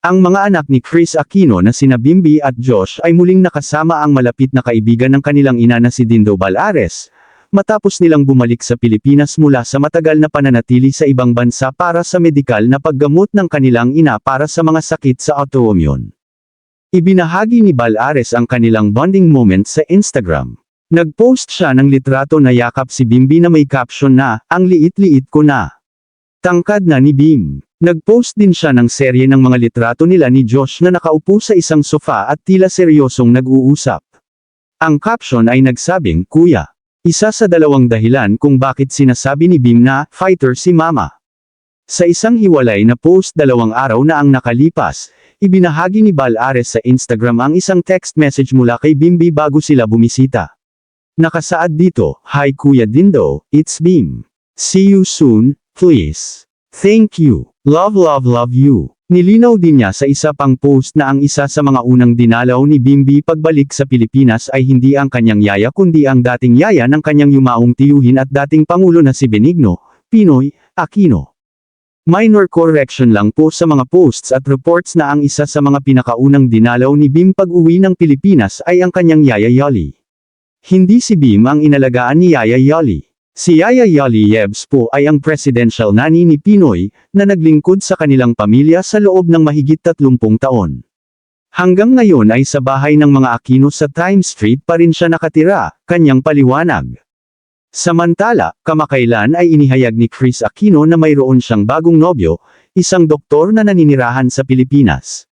Ang mga anak ni Chris Aquino na sina Bimbi at Josh ay muling nakasama ang malapit na kaibigan ng kanilang ina na si Dindo Balares, matapos nilang bumalik sa Pilipinas mula sa matagal na pananatili sa ibang bansa para sa medikal na paggamot ng kanilang ina para sa mga sakit sa autoimmune. Ibinahagi ni Balares ang kanilang bonding moment sa Instagram. Nag-post siya ng litrato na yakap si Bimbi na may caption na, ang liit-liit ko na. Tangkad na ni Bim. Nag-post din siya ng serye ng mga litrato nila ni Josh na nakaupo sa isang sofa at tila seryosong nag-uusap. Ang caption ay nagsabing, Kuya. Isa sa dalawang dahilan kung bakit sinasabi ni Bim na, fighter si Mama. Sa isang hiwalay na post dalawang araw na ang nakalipas, ibinahagi ni Bal Ares sa Instagram ang isang text message mula kay Bimbi bago sila bumisita. Nakasaad dito, Hi Kuya Dindo, it's Bim. See you soon, please. Thank you. Love love love you. Nilinaw din niya sa isa pang post na ang isa sa mga unang dinalaw ni Bimbi pagbalik sa Pilipinas ay hindi ang kanyang yaya kundi ang dating yaya ng kanyang yumaong tiyuhin at dating pangulo na si Benigno, Pinoy, Aquino. Minor correction lang po sa mga posts at reports na ang isa sa mga pinakaunang dinalaw ni Bim pag-uwi ng Pilipinas ay ang kanyang yaya Yoli. Hindi si Bim ang inalagaan ni Yaya Yoli. Si Yaya Yoli Yebs po ay ang presidential nani ni Pinoy, na naglingkod sa kanilang pamilya sa loob ng mahigit 30 taon. Hanggang ngayon ay sa bahay ng mga Aquino sa Times Street pa rin siya nakatira, kanyang paliwanag. Samantala, kamakailan ay inihayag ni Chris Aquino na mayroon siyang bagong nobyo, isang doktor na naninirahan sa Pilipinas.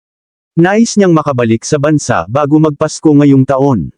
Nais niyang makabalik sa bansa bago magpasko ngayong taon.